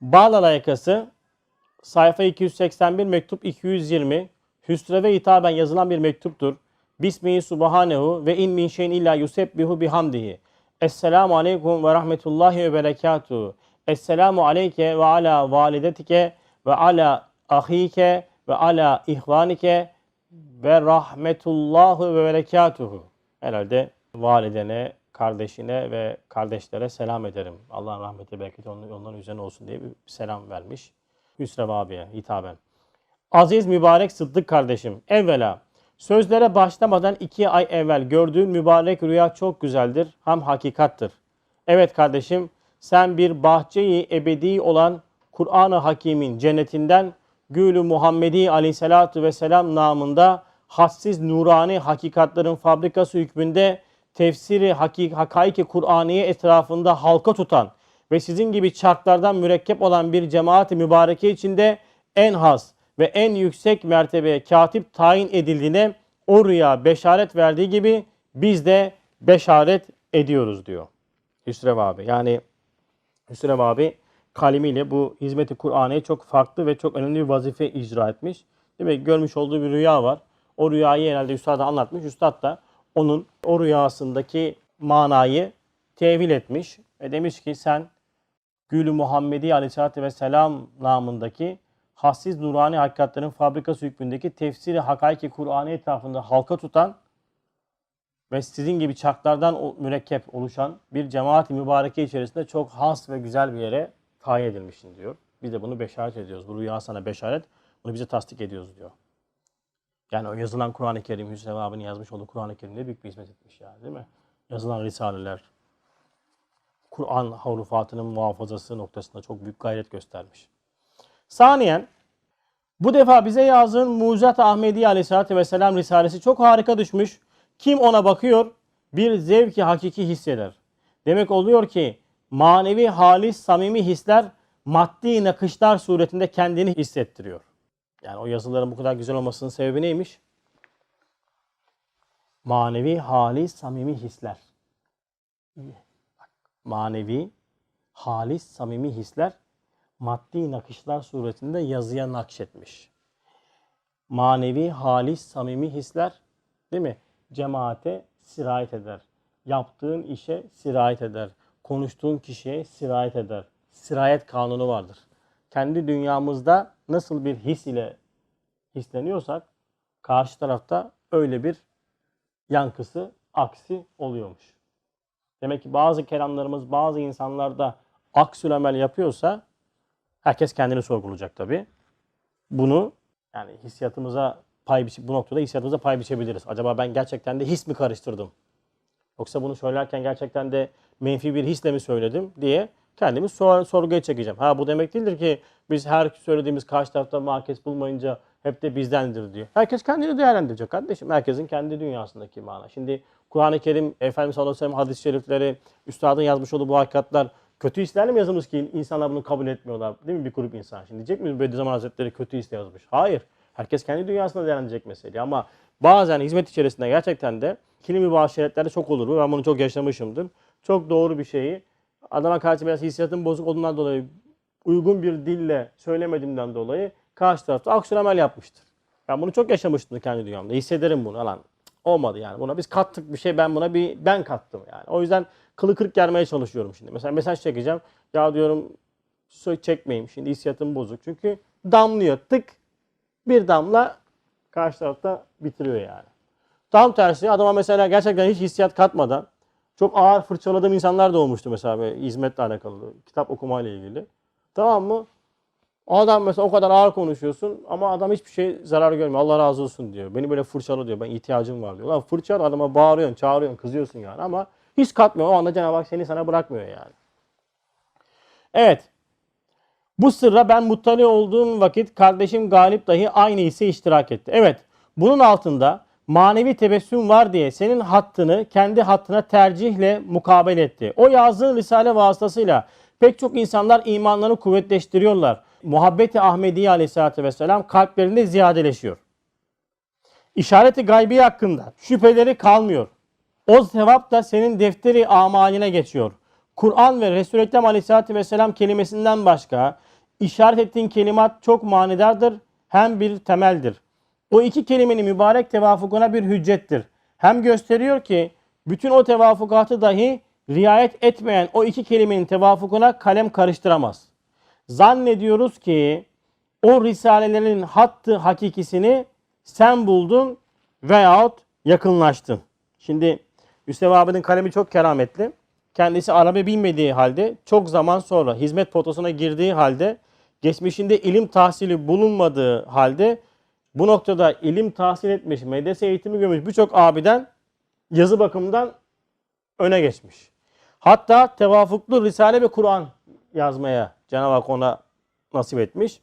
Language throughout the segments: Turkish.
Bağla layıkası sayfa 281 mektup 220 hüsreve hitaben yazılan bir mektuptur. Bismihi subhanehu ve in min şeyin illa yusebbihu bihamdihi. Esselamu aleyküm ve rahmetullahi ve berekatuhu. Esselamu aleyke ve ala validetike ve ala ahike ve ala ihvanike ve rahmetullahu ve berekatuhu. Herhalde validene, kardeşine ve kardeşlere selam ederim. Allah'ın rahmeti, bereketi onların, onların üzerine olsun diye bir selam vermiş. Hüsrev abiye hitaben. Aziz mübarek Sıddık kardeşim. Evvela sözlere başlamadan iki ay evvel gördüğün mübarek rüya çok güzeldir. Hem hakikattır. Evet kardeşim sen bir bahçeyi ebedi olan Kur'an-ı Hakim'in cennetinden Gülü Muhammedi aleyhissalatu vesselam namında hassiz nurani hakikatların fabrikası hükmünde tefsiri hakik hakaiki Kur'aniye etrafında halka tutan ve sizin gibi çarklardan mürekkep olan bir cemaat-i mübareke içinde en has ve en yüksek mertebeye katip tayin edildiğine o rüya beşaret verdiği gibi biz de beşaret ediyoruz diyor. Hüsrev abi. Yani Hüsrev abi kalemiyle bu hizmeti Kur'an'ı çok farklı ve çok önemli bir vazife icra etmiş. Demek ki görmüş olduğu bir rüya var. O rüyayı herhalde Üstad'a anlatmış. Üstad da onun o rüyasındaki manayı tevil etmiş. Ve demiş ki sen Gülü Muhammedi Aleyhisselatü Vesselam namındaki hassiz nurani hakikatlerin fabrikası hükmündeki tefsiri hakaiki Kur'an'ı etrafında halka tutan ve sizin gibi çarklardan o- mürekkep oluşan bir cemaat-i mübareke içerisinde çok has ve güzel bir yere tayin edilmişsin diyor. Biz de bunu beşaret ediyoruz. Bu rüya sana beşaret. Bunu bize tasdik ediyoruz diyor. Yani o yazılan Kur'an-ı Kerim, Hüsrev abinin yazmış olduğu Kur'an-ı Kerim'de büyük bir hizmet etmiş yani değil mi? Yazılan risaleler, Kur'an harufatının muhafazası noktasında çok büyük gayret göstermiş. Saniyen, bu defa bize yazdığın Mucizat Ahmedi Aleyhisselatü Vesselam Risalesi çok harika düşmüş. Kim ona bakıyor bir zevki hakiki hisseder. Demek oluyor ki manevi halis samimi hisler maddi nakışlar suretinde kendini hissettiriyor. Yani o yazıların bu kadar güzel olmasının sebebi neymiş? Manevi halis samimi hisler. Manevi halis samimi hisler maddi nakışlar suretinde yazıya nakşetmiş. Manevi halis samimi hisler değil mi? Cemaate sirayet eder. Yaptığın işe sirayet eder. Konuştuğun kişiye sirayet eder. Sirayet kanunu vardır. Kendi dünyamızda nasıl bir his ile hisleniyorsak karşı tarafta öyle bir yankısı, aksi oluyormuş. Demek ki bazı kelamlarımız bazı insanlarda aksül yapıyorsa herkes kendini sorgulayacak tabii. Bunu yani hissiyatımıza pay biçi, bu noktada hissiyatımıza pay biçebiliriz. Acaba ben gerçekten de his mi karıştırdım? Yoksa bunu söylerken gerçekten de menfi bir hisle mi söyledim diye kendimi sor, sorguya çekeceğim. Ha bu demek değildir ki biz her söylediğimiz karşı tarafta makes bulmayınca hep de bizdendir diyor. Herkes kendini değerlendirecek kardeşim. Herkesin kendi dünyasındaki mana. Şimdi Kur'an-ı Kerim, Efendimiz sallallahu aleyhi hadis-i şerifleri, üstadın yazmış olduğu bu hakikatler kötü hislerle mi yazılmış ki insanlar bunu kabul etmiyorlar? Değil mi bir grup insan? Şimdi diyecek miyiz Bediüzzaman Hazretleri kötü hisle yazmış? Hayır. Herkes kendi dünyasında değerlendirecek mesele. Ama bazen hizmet içerisinde gerçekten de ikili mübaşiretlerde çok olur bu. Ben bunu çok yaşamışımdır. Çok doğru bir şeyi adama karşı biraz hissiyatın bozuk olduğundan dolayı uygun bir dille söylemediğimden dolayı karşı tarafta aksiyonel yapmıştır. Ben bunu çok yaşamıştım kendi dünyamda. Hissederim bunu. Alan olmadı yani. Buna biz kattık bir şey ben buna bir ben kattım yani. O yüzden kılı kırk germeye çalışıyorum şimdi. Mesela mesaj çekeceğim. Ya diyorum çekmeyeyim şimdi hissiyatım bozuk. Çünkü damlıyor tık bir damla karşı tarafta bitiriyor yani. Tam tersi adama mesela gerçekten hiç hissiyat katmadan çok ağır fırçaladığım insanlar da olmuştu mesela böyle hizmetle alakalı, kitap okumayla ilgili. Tamam mı? Adam mesela o kadar ağır konuşuyorsun ama adam hiçbir şey zarar görmüyor. Allah razı olsun diyor. Beni böyle fırçalı diyor. Ben ihtiyacım var diyor. Lan fırçalı adama bağırıyorsun, çağırıyorsun, kızıyorsun yani ama hiç katmıyor. O anda Cenab-ı Hak seni sana bırakmıyor yani. Evet. Bu sırra ben muttali olduğum vakit kardeşim Galip dahi aynı hisse iştirak etti. Evet. Bunun altında manevi tebessüm var diye senin hattını kendi hattına tercihle mukabele etti. O yazdığın risale vasıtasıyla pek çok insanlar imanlarını kuvvetleştiriyorlar. Muhabbeti Ahmediye aleyhissalatü vesselam kalplerinde ziyadeleşiyor. İşareti gaybi hakkında şüpheleri kalmıyor. O sevap da senin defteri amaline geçiyor. Kur'an ve Resul-i Ekrem Aleyhisselatü Vesselam kelimesinden başka işaret ettiğin kelimat çok manidardır hem bir temeldir. O iki kelimenin mübarek tevafukuna bir hüccettir. Hem gösteriyor ki bütün o tevafukatı dahi riayet etmeyen o iki kelimenin tevafukuna kalem karıştıramaz. Zannediyoruz ki o risalelerin hattı hakikisini sen buldun veyahut yakınlaştın. Şimdi Hüseyin abinin kalemi çok kerametli. Kendisi Arabi bilmediği halde çok zaman sonra hizmet potosuna girdiği halde geçmişinde ilim tahsili bulunmadığı halde bu noktada ilim tahsil etmiş, medrese eğitimi görmüş birçok abiden yazı bakımından öne geçmiş. Hatta tevafuklu Risale ve Kur'an yazmaya Cenab-ı Hak ona nasip etmiş.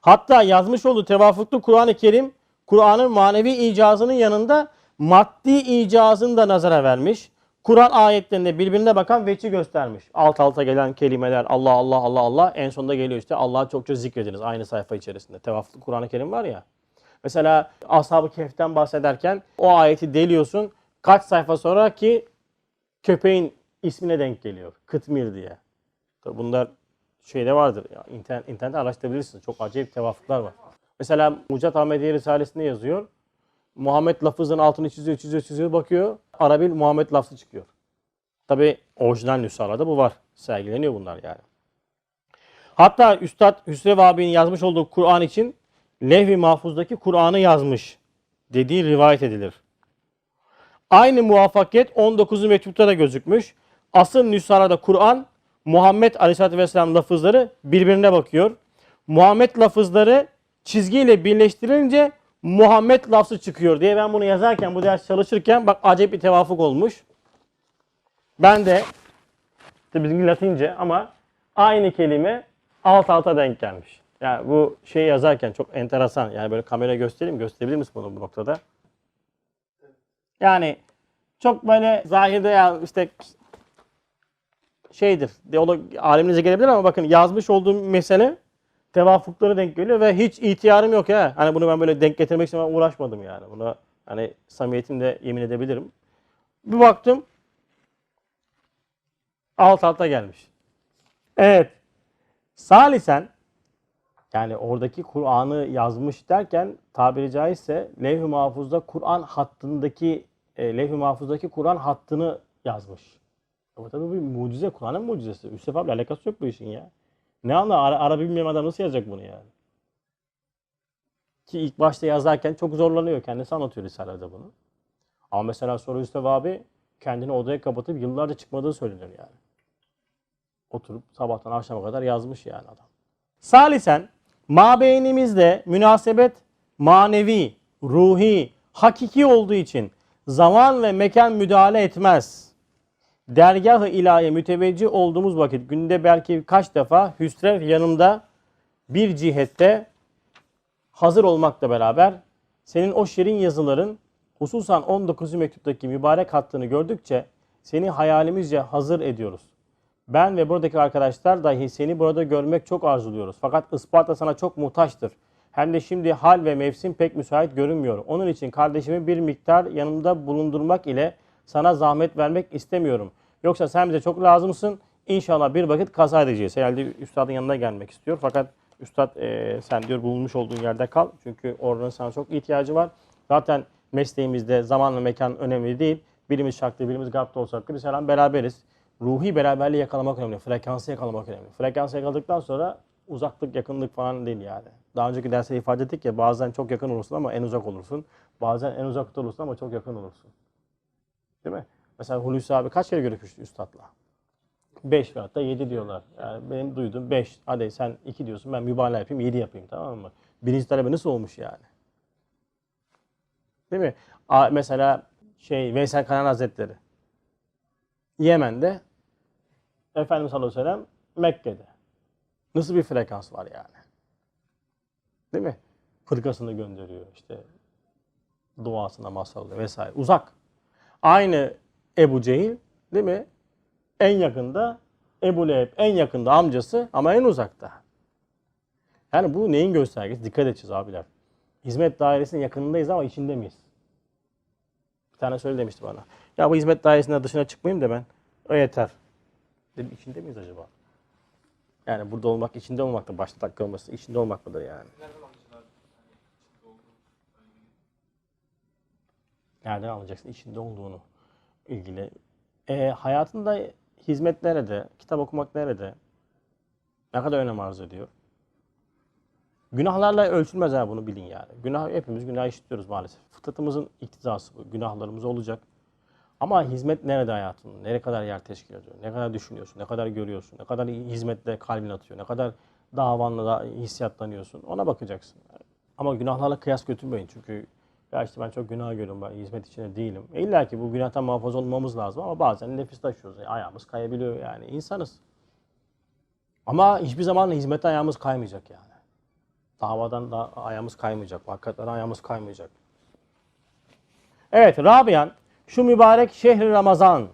Hatta yazmış olduğu tevafuklu Kur'an-ı Kerim, Kur'an'ın manevi icazının yanında maddi icazını da nazara vermiş. Kur'an ayetlerinde birbirine bakan veçi göstermiş. Alt alta gelen kelimeler Allah Allah Allah Allah en sonunda geliyor işte Allah'ı çokça zikrediniz aynı sayfa içerisinde. Tevafuklu Kur'an-ı Kerim var ya. Mesela Ashab-ı Kehf'ten bahsederken o ayeti deliyorsun. Kaç sayfa sonra ki köpeğin ismine denk geliyor. Kıtmir diye. Tabii Bunlar şeyde vardır. Ya, internet, internette araştırabilirsiniz. Çok acayip tevafuklar var. Mesela Mucat Ahmediye Risalesi'nde yazıyor. Muhammed lafızın altını çiziyor, çiziyor, çiziyor, bakıyor. Arabil Muhammed lafzı çıkıyor. Tabi orijinal nüshalarda bu var. Sergileniyor bunlar yani. Hatta Üstad Hüsrev abinin yazmış olduğu Kur'an için Levh-i Mahfuz'daki Kur'an'ı yazmış dediği rivayet edilir. Aynı muvaffakiyet 19. mektupta da gözükmüş. Asıl nüshalarda Kur'an Muhammed Aleyhisselatü Vesselam lafızları birbirine bakıyor. Muhammed lafızları çizgiyle birleştirilince Muhammed lafzı çıkıyor diye ben bunu yazarken bu ders çalışırken bak acayip bir tevafuk olmuş. Ben de işte bizim Latince ama aynı kelime alt alta denk gelmiş. Yani bu şeyi yazarken çok enteresan. Yani böyle kamera göstereyim. Gösterebilir misin bunu bu noktada? Yani çok böyle zahirde ya işte şeydir. Diyalog aleminize gelebilir ama bakın yazmış olduğum mesele tevafukları denk geliyor ve hiç ihtiyarım yok ya. Hani bunu ben böyle denk getirmek için uğraşmadım yani. Buna hani samimiyetimle yemin edebilirim. Bir baktım alt alta gelmiş. Evet. Salisen yani oradaki Kur'an'ı yazmış derken tabiri caizse levh-i mahfuzda Kur'an hattındaki e, levh-i mahfuzdaki Kur'an hattını yazmış. Ama tabii bir mucize, Kur'an'ın mucizesi. Üstef abi alakası yok bu işin ya. Ne anla Ara, Arabi bilmeyen adam nasıl yazacak bunu yani? Ki ilk başta yazarken çok zorlanıyor. Kendisi anlatıyor Risale'de bunu. Ama mesela sonra Üstef abi kendini odaya kapatıp yıllarca çıkmadığı söylenir yani. Oturup sabahtan akşama kadar yazmış yani adam. Salisen mabeynimizde münasebet manevi, ruhi, hakiki olduğu için zaman ve mekan müdahale etmez. Dergah-ı ilahiye müteveccih olduğumuz vakit günde belki kaç defa hüsrev yanımda bir cihette hazır olmakla beraber senin o şirin yazıların hususan 19. mektuptaki mübarek hattını gördükçe seni hayalimizce hazır ediyoruz. Ben ve buradaki arkadaşlar dahi seni burada görmek çok arzuluyoruz. Fakat Isparta sana çok muhtaçtır. Hem de şimdi hal ve mevsim pek müsait görünmüyor. Onun için kardeşimi bir miktar yanımda bulundurmak ile sana zahmet vermek istemiyorum. Yoksa sen bize çok lazımsın. İnşallah bir vakit kaza edeceğiz. Herhalde üstadın yanına gelmek istiyor. Fakat üstad e, sen diyor bulunmuş olduğun yerde kal. Çünkü oranın sana çok ihtiyacı var. Zaten mesleğimizde zaman ve mekan önemli değil. Birimiz şarklı, birimiz garpta olsak da biz her an beraberiz. Ruhi beraberliği yakalamak önemli. Frekansı yakalamak önemli. Frekansı yakaladıktan sonra uzaklık, yakınlık falan değil yani. Daha önceki derste ifade ettik ya bazen çok yakın olursun ama en uzak olursun. Bazen en uzakta olursun ama çok yakın olursun. Değil mi? Mesela Hulusi abi kaç kere görüşmüştü üstadla? 5 veyahut da 7 diyorlar. Yani benim duyduğum 5. Hadi sen 2 diyorsun ben mübalağa yapayım 7 yapayım tamam mı? Birinci talebe nasıl olmuş yani? Değil mi? A, mesela şey Veysel Kanan Hazretleri. Yemen'de Efendimiz sallallahu aleyhi ve sellem Mekke'de. Nasıl bir frekans var yani? Değil mi? Fırkasını gönderiyor işte duasına masallı vesaire. Uzak. Aynı Ebu Cehil değil mi? En yakında Ebu Leheb en yakında amcası ama en uzakta. Yani bu neyin göstergesi? Dikkat edeceğiz abiler. Hizmet dairesinin yakınındayız ama içinde miyiz? Bir tane söyle demişti bana. Ya bu hizmet dairesinden dışına çıkmayayım da ben. O yeter. Dedim içinde miyiz acaba? Yani burada olmak, içinde olmaktır. Başta dakika olması, içinde olmak mıdır yani? Nereden anlayacaksın abi? Hani içinde olduğu önemli. Nereden anlayacaksın içinde olduğunu ilgili. E, hayatında hizmet nerede? Kitap okumak nerede? Ne kadar önem arz ediyor? Günahlarla ölçülmez ha bunu bilin yani. Günah hepimiz günah işitiyoruz maalesef. Fıtratımızın iktizası bu. Günahlarımız olacak. Ama hizmet nerede hayatında? Nereye kadar yer teşkil ediyor? Ne kadar düşünüyorsun? Ne kadar görüyorsun? Ne kadar hizmetle kalbin atıyor? Ne kadar davanla da hissiyatlanıyorsun? Ona bakacaksın. Ama günahlarla kıyas götürmeyin. Çünkü ya işte ben çok günah görüyorum, ben hizmet içinde değilim. E İlla ki bu günahtan muhafaza olmamız lazım ama bazen nefis taşıyoruz. E ayağımız kayabiliyor yani. insanız. Ama hiçbir zaman hizmette ayağımız kaymayacak yani. Davadan da ayağımız kaymayacak. Hakikaten ayağımız kaymayacak. Evet Rabian şu mübarek şehri Ramazan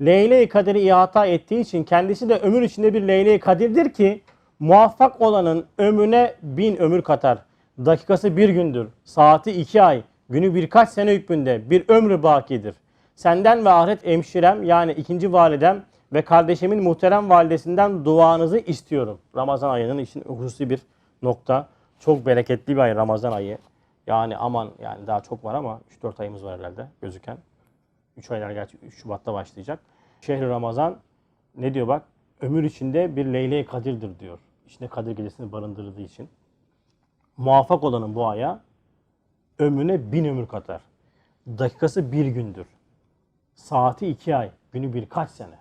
Leyle-i Kadir'i ihata ettiği için kendisi de ömür içinde bir Leyle-i Kadir'dir ki muvaffak olanın ömrüne bin ömür katar. Dakikası bir gündür, saati iki ay, günü birkaç sene hükmünde bir ömrü bakidir. Senden ve ahiret emşirem yani ikinci validem ve kardeşimin muhterem validesinden duanızı istiyorum. Ramazan ayının için hususi bir nokta. Çok bereketli bir ay Ramazan ayı. Yani aman yani daha çok var ama 3-4 ayımız var herhalde gözüken. 3 aylar gerçi 3 Şubat'ta başlayacak. Şehri Ramazan ne diyor bak? Ömür içinde bir Leyle-i Kadir'dir diyor. İçinde Kadir gecesini barındırdığı için. Muvaffak olanın bu aya ömrüne bin ömür katar. Dakikası bir gündür. Saati iki ay. Günü birkaç sene.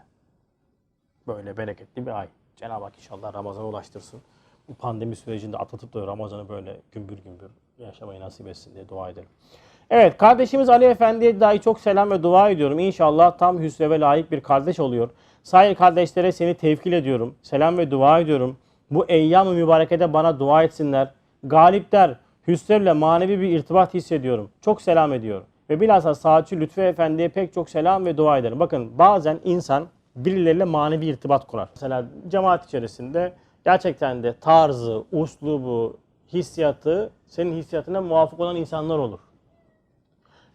Böyle bereketli bir ay. Cenab-ı Hak inşallah Ramazan'a ulaştırsın. Bu pandemi sürecinde atlatıp da Ramazan'ı böyle gümbür gümbür yaşamayı nasip etsin diye dua edelim. Evet kardeşimiz Ali Efendi'ye dahi çok selam ve dua ediyorum. İnşallah tam hüsne ve layık bir kardeş oluyor. Sair kardeşlere seni tevkil ediyorum. Selam ve dua ediyorum. Bu eyyam-ı mübarekede bana dua etsinler. Galip der, Hüsrev'le manevi bir irtibat hissediyorum. Çok selam ediyor. Ve bilhassa Saatçı Lütfü Efendi'ye pek çok selam ve dua ederim. Bakın bazen insan birileriyle manevi irtibat kurar. Mesela cemaat içerisinde gerçekten de tarzı, uslubu, hissiyatı senin hissiyatına muvafık olan insanlar olur.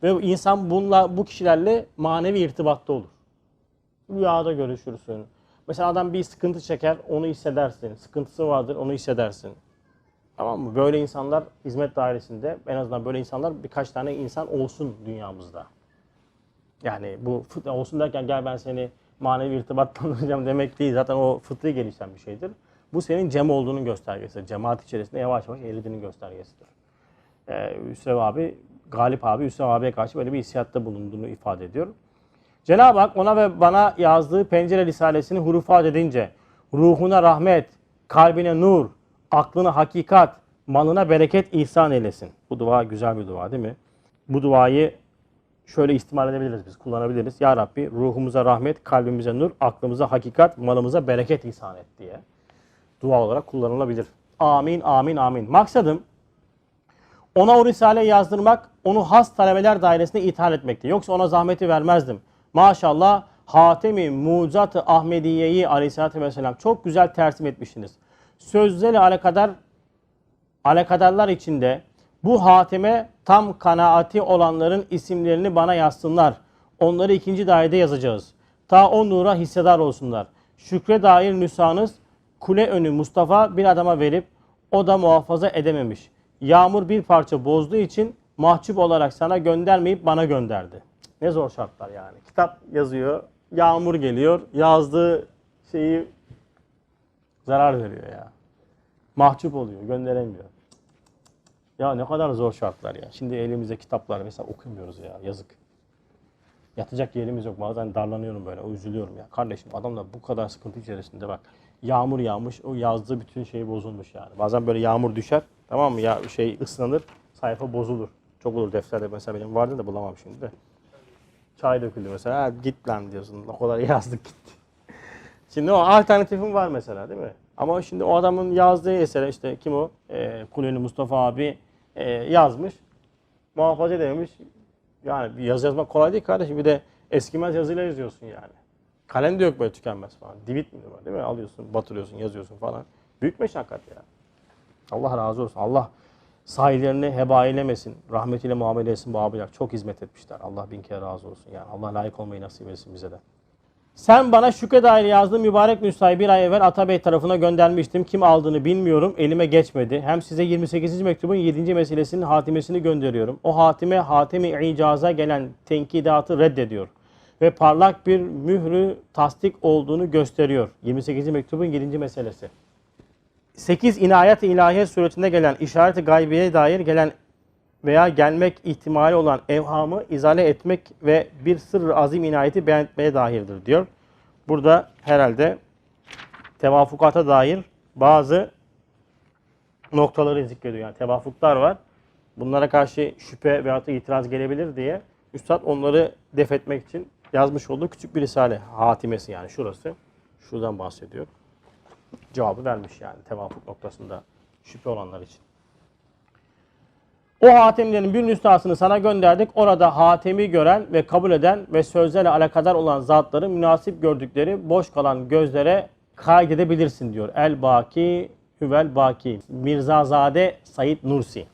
Ve insan bunla bu kişilerle manevi irtibatta olur. Rüyada görüşürsün. Mesela adam bir sıkıntı çeker, onu hissedersin. Sıkıntısı vardır, onu hissedersin. Tamam mı? Böyle insanlar hizmet dairesinde en azından böyle insanlar birkaç tane insan olsun dünyamızda. Yani bu olsun derken gel ben seni manevi irtibatlandıracağım demek değil. Zaten o fıtri gelişen bir şeydir. Bu senin cem olduğunun göstergesi. Cemaat içerisinde yavaş yavaş eridiğinin göstergesidir. Ee, Hüsrev abi, Galip abi Hüsrev abiye karşı böyle bir hissiyatta bulunduğunu ifade ediyor. Cenab-ı Hak ona ve bana yazdığı pencere risalesini hurufat edince ruhuna rahmet, kalbine nur, aklına hakikat, malına bereket ihsan eylesin. Bu dua güzel bir dua değil mi? Bu duayı şöyle istimal edebiliriz biz, kullanabiliriz. Ya Rabbi ruhumuza rahmet, kalbimize nur, aklımıza hakikat, malımıza bereket ihsan et diye dua olarak kullanılabilir. Amin, amin, amin. Maksadım ona o risaleyi yazdırmak, onu has talebeler dairesine ithal etmekti. Yoksa ona zahmeti vermezdim. Maşallah Hatemi Mucizat-ı Ahmediye'yi aleyhissalatü vesselam çok güzel tersim etmişsiniz. Sözleri alakadar alakadarlar içinde bu hatime tam kanaati olanların isimlerini bana yazsınlar. Onları ikinci dairede yazacağız. Ta o nura hissedar olsunlar. Şükre dair nüshanız kule önü Mustafa bir adama verip o da muhafaza edememiş. Yağmur bir parça bozduğu için mahcup olarak sana göndermeyip bana gönderdi. Ne zor şartlar yani. Kitap yazıyor, yağmur geliyor, yazdığı şeyi zarar veriyor ya. Mahcup oluyor, gönderemiyor. Ya ne kadar zor şartlar ya. Şimdi elimizde kitaplar mesela okumuyoruz ya. Yazık. Yatacak yerimiz yok. Bazen darlanıyorum böyle. O üzülüyorum ya. Kardeşim adam da bu kadar sıkıntı içerisinde bak. Yağmur yağmış. O yazdığı bütün şey bozulmuş yani. Bazen böyle yağmur düşer. Tamam mı? Ya şey ıslanır. Sayfa bozulur. Çok olur defterde mesela benim vardı da bulamam şimdi de. Çay döküldü mesela. Ha, git lan diyorsun. O kadar yazdık gitti. Şimdi o alternatifim var mesela değil mi? Ama şimdi o adamın yazdığı esere işte kim o? Ee, Kuleli Mustafa abi e, yazmış. Muhafaza edememiş. Yani yazı yazmak kolay değil kardeşim. Bir de eskimez yazıyla yazıyorsun yani. Kalem de yok böyle tükenmez falan. Divit mi var değil mi? Alıyorsun, batırıyorsun, yazıyorsun falan. Büyük meşakkat ya. Allah razı olsun. Allah sahillerini heba eylemesin. Rahmetiyle muamele etsin bu abiler. Çok hizmet etmişler. Allah bin kere razı olsun. Yani Allah layık olmayı nasip etsin bize de. Sen bana şükrü dair yazdığın mübarek nüshayı bir ay evvel Atabey tarafına göndermiştim. Kim aldığını bilmiyorum. Elime geçmedi. Hem size 28. mektubun 7. meselesinin hatimesini gönderiyorum. O hatime hatimi icaza gelen tenkidatı reddediyor. Ve parlak bir mührü tasdik olduğunu gösteriyor. 28. mektubun 7. meselesi. 8 inayet-i ilahiye suretinde gelen işaret-i gaybiyeye dair gelen veya gelmek ihtimali olan evhamı izale etmek ve bir sırrı azim inayeti beyan etmeye dairdir diyor. Burada herhalde tevafukata dair bazı noktaları zikrediyor. Yani tevafuklar var. Bunlara karşı şüphe veyahut da itiraz gelebilir diye Üstad onları def etmek için yazmış olduğu küçük bir risale. Hatimesi yani şurası. Şuradan bahsediyor. Cevabı vermiş yani tevafuk noktasında şüphe olanlar için. O hatimlerin bir nüshasını sana gönderdik. Orada hatemi gören ve kabul eden ve sözlerle alakadar olan zatları münasip gördükleri boş kalan gözlere kaydedebilirsin diyor. El Baki Hüvel Baki. Mirzazade Said Nursi.